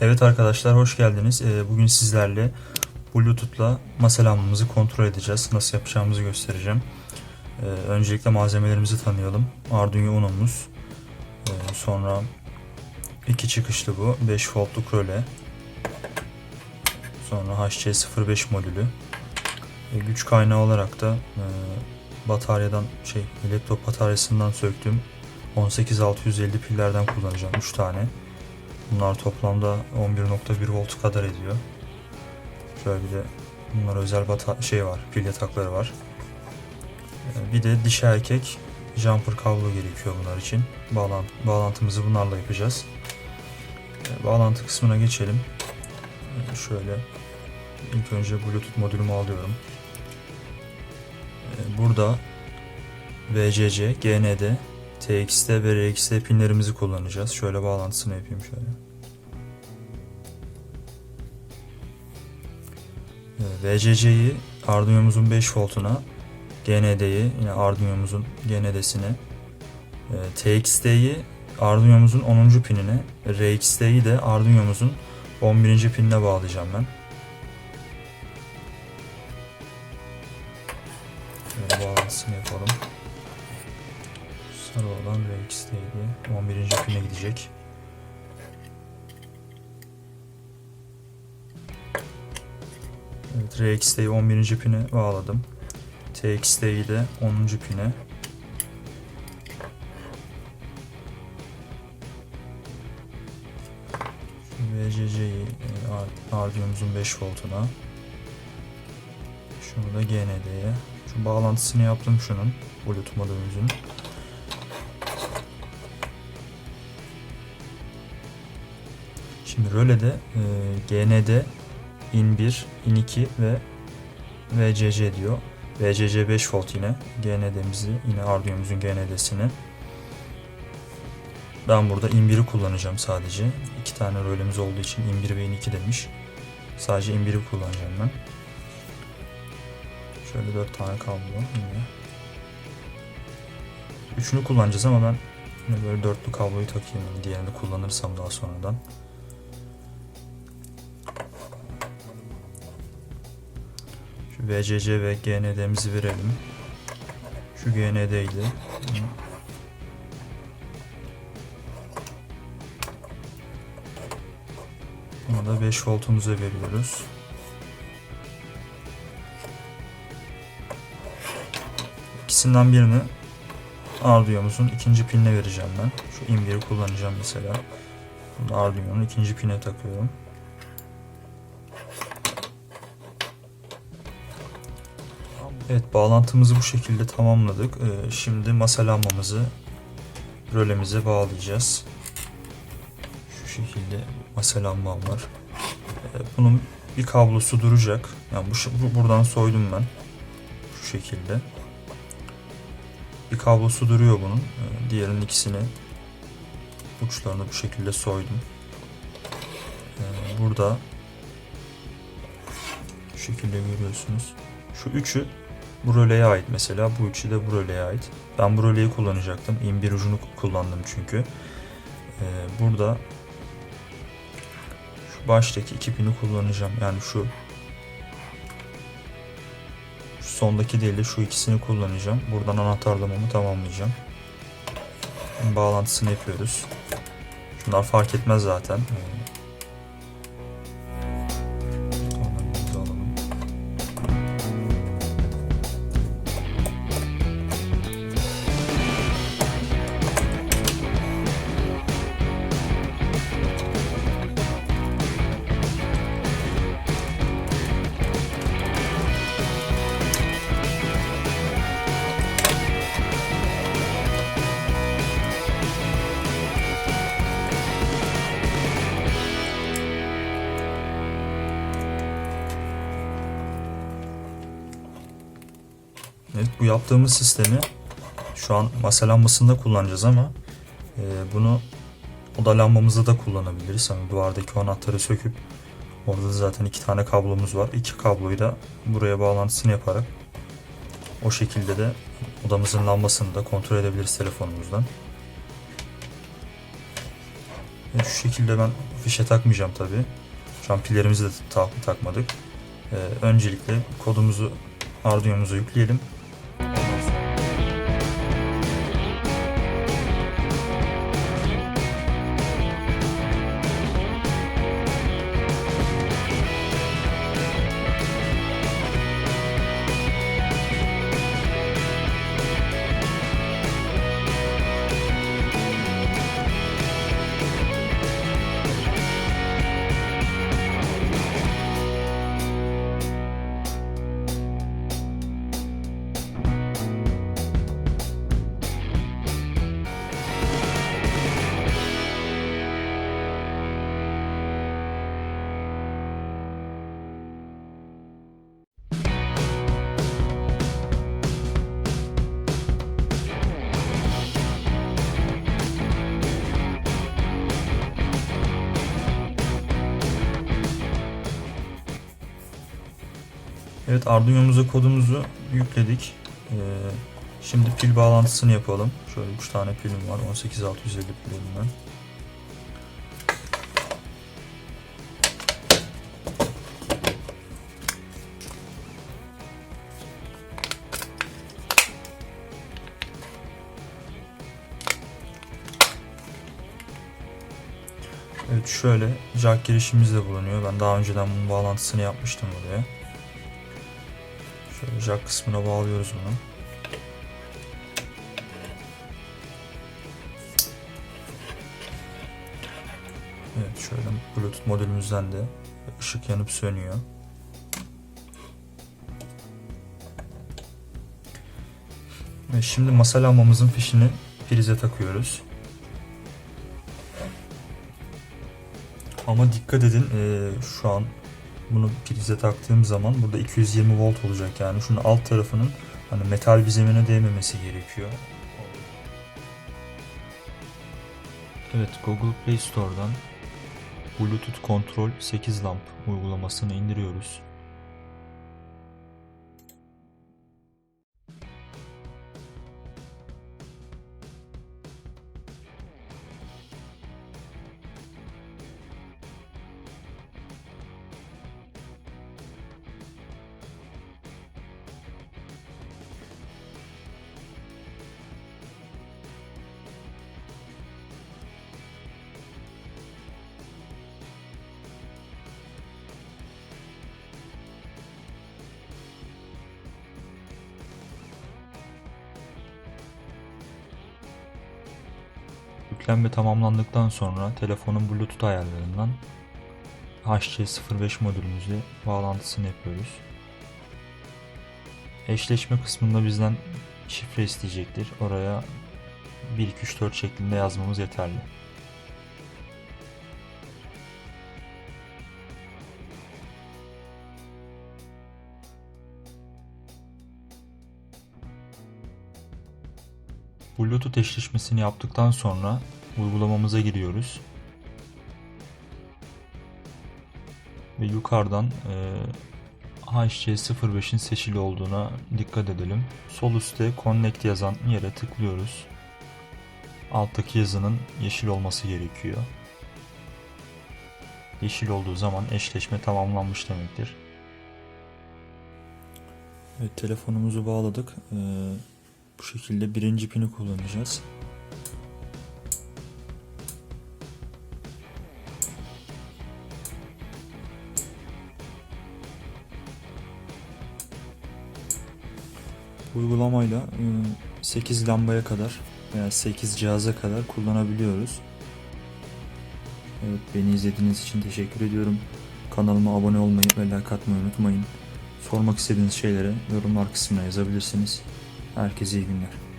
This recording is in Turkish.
Evet arkadaşlar hoş geldiniz. Ee, Bugün sizlerle Bluetooth'la masa lambamızı kontrol edeceğiz. Nasıl yapacağımızı göstereceğim. Ee, Öncelikle malzemelerimizi tanıyalım. Arduino Uno'muz. Ee, Sonra iki çıkışlı bu. 5 voltluk röle. Sonra HC05 modülü. Güç kaynağı olarak da e, bataryadan şey laptop bataryasından söktüğüm 18650 pillerden kullanacağım 3 tane. Bunlar toplamda 11.1 volt kadar ediyor. Şöyle bir de bunlar özel bata şey var, pil yatakları var. Ee, Bir de dişi erkek jumper kablo gerekiyor bunlar için. Bağlantı, bağlantımızı bunlarla yapacağız. Ee, Bağlantı kısmına geçelim. Ee, Şöyle ilk önce Bluetooth modülümü alıyorum. Burada VCC, GND, TXT ve RXT pinlerimizi kullanacağız. Şöyle bağlantısını yapayım şöyle. VCC'yi Arduino'muzun 5 voltuna, GND'yi yine Arduino'muzun GND'sine, e, TXT'yi Arduino'muzun 10. pinine, RXT'yi de Arduino'muzun 11. pinine bağlayacağım ben. Şöyle bağlantısını yapalım. Sarı olan RX'teydi. 11. pine gidecek. Evet RX'teyi 11. pine bağladım. TX'teyi de 10. pine. VCC'yi Arduino'muzun 5 voltuna. Şunu da GND'ye. Şu bağlantısını yaptım şunun. Bluetooth modülümüzün. Şimdi rölede e, GND in 1, in 2 ve VCC diyor. VCC 5 volt yine. GND'mizi yine Arduino'muzun GND'sini. Ben burada in 1'i kullanacağım sadece. İki tane rölemiz olduğu için in 1 ve in 2 demiş. Sadece in 1'i kullanacağım ben. Şöyle 4 tane kablo yine. Üçünü kullanacağız ama ben böyle dörtlü kabloyu takayım. Diğerini kullanırsam daha sonradan. VCC ve GND'mizi verelim. Şu GND'ydi. Buna da 5 voltumuzu veriyoruz. İkisinden birini Arduino'muzun ikinci pinine vereceğim ben. Şu in1'i kullanacağım mesela. Arduino'nun ikinci pine takıyorum. Evet bağlantımızı bu şekilde tamamladık. Ee, şimdi masa lambamızı rölemize bağlayacağız. Şu şekilde masa lambam var. Ee, bunun bir kablosu duracak. Yani bu, bu buradan soydum ben. Şu şekilde. Bir kablosu duruyor bunun. Ee, diğerinin ikisini uçlarını bu şekilde soydum. Ee, burada şu şekilde görüyorsunuz. Şu üçü bu röleye ait mesela. Bu üçü de bu röleye ait. Ben bu röleyi kullanacaktım. İn bir ucunu kullandım çünkü. Ee, burada şu baştaki iki pini kullanacağım. Yani şu şu sondaki değil de şu ikisini kullanacağım. Buradan anahtarlamamı tamamlayacağım. Bağlantısını yapıyoruz. Şunlar fark etmez zaten. Ee, bu yaptığımız sistemi şu an masa lambasında kullanacağız ama e, bunu oda lambamızda da kullanabiliriz. Hani duvardaki o anahtarı söküp orada da zaten iki tane kablomuz var. İki kabloyu da buraya bağlantısını yaparak o şekilde de odamızın lambasını da kontrol edebiliriz telefonumuzdan. E, şu şekilde ben fişe takmayacağım tabi. Şu an pillerimizi de ta- takmadık. E, öncelikle kodumuzu Arduino'muza yükleyelim. Evet Arduino'muza kodumuzu yükledik. Ee, şimdi pil bağlantısını yapalım. Şöyle 3 tane pilim var. 18650 pilinden. Evet şöyle jack girişimiz de bulunuyor. Ben daha önceden bunun bağlantısını yapmıştım buraya. Jack kısmına bağlıyoruz bunu. Evet şöyle Bluetooth modülümüzden de ışık yanıp sönüyor. Ve şimdi masa lambamızın fişini prize takıyoruz. Ama dikkat edin eee, şu an bunu prize taktığım zaman burada 220 volt olacak yani şunun alt tarafının hani metal bir zemine değmemesi gerekiyor. Evet Google Play Store'dan Bluetooth Control 8 lamp uygulamasını indiriyoruz. Yüklenme tamamlandıktan sonra telefonun Bluetooth ayarlarından HC05 modülümüze bağlantısını yapıyoruz. Eşleşme kısmında bizden şifre isteyecektir. Oraya 1 2 3 4 şeklinde yazmamız yeterli. Bluetooth eşleşmesini yaptıktan sonra uygulamamıza giriyoruz. Ve yukarıdan e, HC05'in seçili olduğuna dikkat edelim. Sol üstte Connect yazan yere tıklıyoruz. Alttaki yazının yeşil olması gerekiyor. Yeşil olduğu zaman eşleşme tamamlanmış demektir. Evet telefonumuzu bağladık. Ee, bu şekilde birinci pini kullanacağız. Uygulamayla e, 8 lambaya kadar veya 8 cihaza kadar kullanabiliyoruz. Evet beni izlediğiniz için teşekkür ediyorum. Kanalıma abone olmayı ve like atmayı unutmayın. Sormak istediğiniz şeylere yorumlar kısmına yazabilirsiniz. Herkese iyi günler.